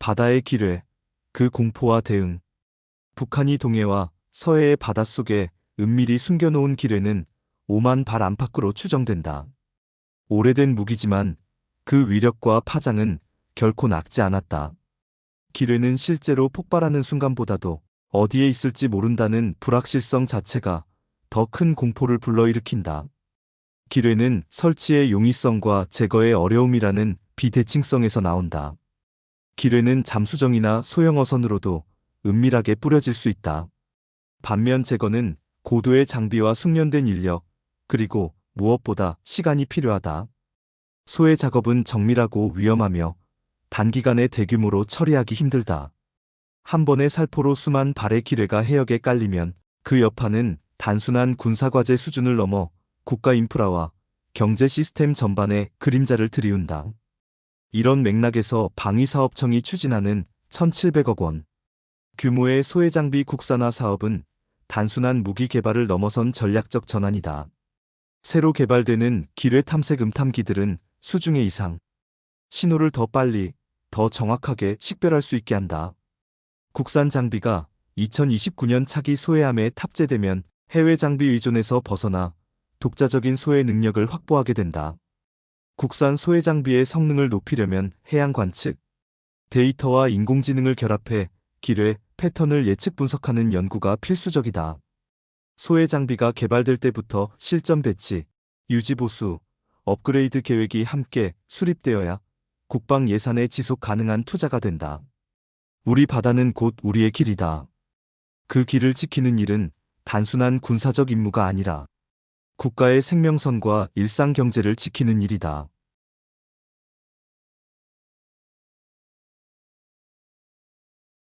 바다의 기뢰, 그 공포와 대응. 북한이 동해와 서해의 바닷속에 은밀히 숨겨놓은 기뢰는 5만 발 안팎으로 추정된다. 오래된 무기지만 그 위력과 파장은 결코 낙지 않았다. 기뢰는 실제로 폭발하는 순간보다도 어디에 있을지 모른다는 불확실성 자체가 더 큰 공포를 불러일으킨다. 기뢰는 설치의 용이성과 제거의 어려움이라는 비대칭성에서 나온다. 기뢰는 잠수정이나 소형 어선으로도 은밀하게 뿌려질 수 있다. 반면 제거는 고도의 장비와 숙련된 인력, 그리고 무엇보다 시간이 필요하다. 소의 작업은 정밀하고 위험하며 단기간에 대규모로 처리하기 힘들다. 한 번의 살포로 수만 발의 기뢰가 해역에 깔리면 그 여파는 단순한 군사과제 수준을 넘어 국가 인프라와 경제 시스템 전반에 그림자를 들이운다. 이런 맥락에서 방위사업청이 추진하는 1,700억 원 규모의 소해 장비 국산화 사업은 단순한 무기 개발을 넘어선 전략적 전환이다. 새로 개발되는 기뢰 탐색 음탐기들은 수중의 이상, 신호를 더 빨리, 더 정확하게 식별할 수 있게 한다. 국산 장비가 2029년 차기 소해함에 탑재되면 해외 장비 의존에서 벗어나 독자적인 소해 능력을 확보하게 된다. 국산 소해 장비의 성능을 높이려면 해양 관측, 데이터와 인공지능을 결합해 기뢰, 패턴을 예측 분석하는 연구가 필수적이다. 소해 장비가 개발될 때부터 실전 배치, 유지 보수, 업그레이드 계획이 함께 수립되어야 국방 예산에 지속 가능한 투자가 된다. 우리 바다는 곧 우리의 길이다. 그 길을 지키는 일은 단순한 군사적 임무가 아니라 국가의 생명선과 일상 경제를 지키는 일이다.